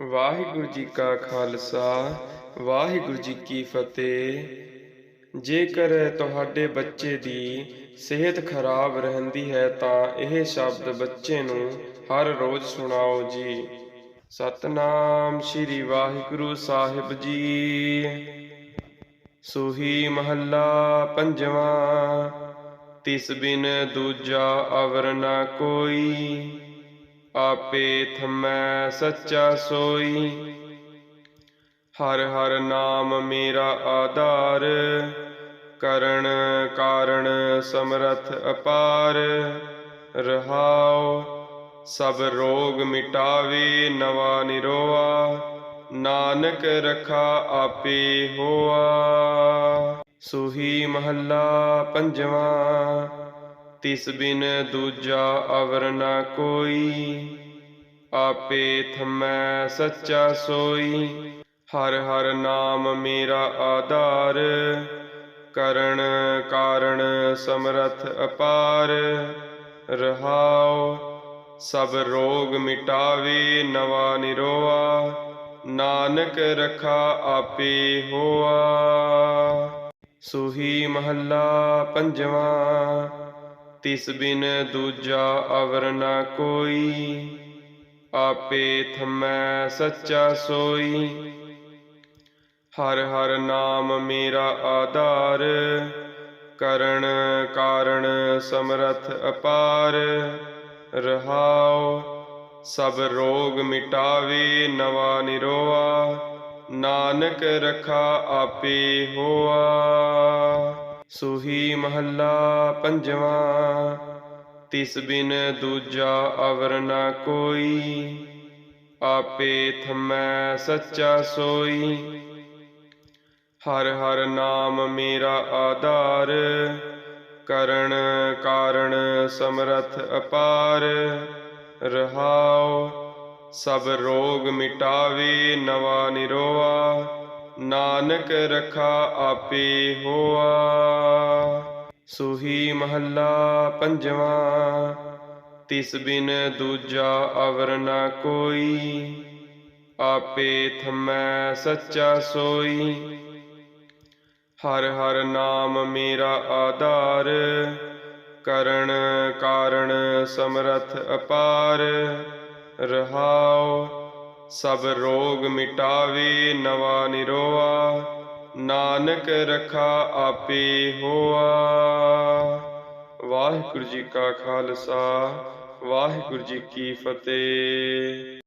ਵਾਹਿਗੁਰੂ ਜੀ ਕਾ ਖਾਲਸਾ, ਵਾਹਿਗੁਰੂ ਜੀ ਕੀ ਫਤਿਹ। ਜੇਕਰ ਤੁਹਾਡੇ ਬੱਚੇ ਦੀ ਸਿਹਤ ਖਰਾਬ ਰਹਿੰਦੀ ਹੈ ਤਾਂ ਇਹ ਸ਼ਬਦ ਬੱਚੇ ਨੂੰ ਹਰ ਰੋਜ਼ ਸੁਣਾਓ ਜੀ। ਸਤਨਾਮ ਸ੍ਰੀ ਵਾਹਿਗੁਰੂ ਸਾਹਿਬ ਜੀ। ਸੁਹੀ ਮਹੱਲਾ ਪੰਜਵਾਂ, ਤਿਸ ਬਿਨ ਦੂਜਾ ਅਵਰ ਨਾ ਕੋਈ। ਆਪੇ ਥਮੈ ਸੱਚਾ ਸੋਈ। ਹਰ ਹਰ ਨਾਮ ਮੇਰਾ ਆਧਾਰ, ਕਰਨ ਕਾਰਣ ਸਮਰਥ ਅਪਾਰ। ਰਹਾਉ, ਸਭ ਰੋਗ ਮਿਟਾਵੇ, ਨਵਾ ਨਿਰੋਆ। ਨਾਨਕ ਰਖਾ ਆਪੇ ਹੋਆ। ਸੁਹੀ ਮਹੱਲਾ ਪੰਜਵਾਂ ਤਿਸ ਬਿਨ ਦੂਜਾ ਅਵਰ ਨਾ ਕੋਈ, ਆਪੇ ਥਮੈ ਸੱਚਾ ਸੋਈ। ਹਰ ਹਰ ਨਾਮ ਮੇਰਾ ਆਧਾਰ, ਕਰਨ ਕਾਰਣ ਸਮਰਥ ਅਪਾਰ। ਰਹਾਉ, ਸਭ ਰੋਗ ਮਿਟਾਵੇ ਨਵਾ ਨਿਰੋਆ। ਨਾਨਕ ਰਖਾ ਆਪੇ ਹੋਆ। ਸੁਹੀ ਮਹੱਲਾ ਪੰਜਵਾਂ ਤਿਸ ਬਿਨ ਦੂਜਾ ਅਵਰ ਨਾ ਕੋਈ, ਆਪੇ ਥਮੈ ਸੱਚਾ ਸੋਈ। ਹਰ ਹਰ ਨਾਮ ਮੇਰਾ ਆਧਾਰ, ਕਰਨ ਕਾਰਣ ਸਮਰਥ ਅਪਾਰ। ਰਹਾਉ, ਸਭ ਰੋਗ ਮਿਟਾਵੇ, ਨਵਾ ਨਿਰੋਆ। ਨਾਨਕ ਰਖਾ ਆਪੇ ਹੋਆ। ਸੁਹੀ ਮਹੱਲਾ ਪੰਜਵਾਂ, ਤਿਸ ਬਿਨ ਦੂਜਾ ਅਵਰ ਨਾ ਕੋਈ, ਆਪੇ ਥਮੈ ਸੱਚਾ ਸੋਈ। ਹਰ ਹਰ ਨਾਮ ਮੇਰਾ ਆਧਾਰ, ਕਰਨ ਕਾਰਣ ਸਮਰਥ ਅਪਾਰ। ਰਹਾਉ, ਸਭ ਰੋਗ ਮਿਟਾਵੇ, ਨਵਾ ਨਿਰੋਆ। ਨਾਨਕ ਰਖਾ ਆਪੇ ਹੋਆ। ਸੁਹੀ ਮਹੱਲਾ ਪੰਜਵਾਂ, ਤਿਸ ਬਿਨ ਦੂਜਾ ਅਵਰ ਨਾ ਕੋਈ। ਆਪੇ ਥਮੈ ਸੱਚਾ ਸੋਈ। ਹਰ ਹਰ ਨਾਮ ਮੇਰਾ ਆਧਾਰ, ਕਰਨ ਕਾਰਣ ਸਮਰਥ ਅਪਾਰ। ਰਹਾਓ ਸਭ ਰੋਗ ਮਿਟਾਵੇ, ਨਵਾ ਨਿਰੋਆ। ਨਾਨਕ ਰਖਾ ਆਪੇ ਹੋਆ। ਵਾਹਿਗੁਰੂ ਜੀ ਕਾ ਖਾਲਸਾ, ਵਾਹਿਗੁਰੂ ਜੀ ਕੀ ਫਤਿਹ।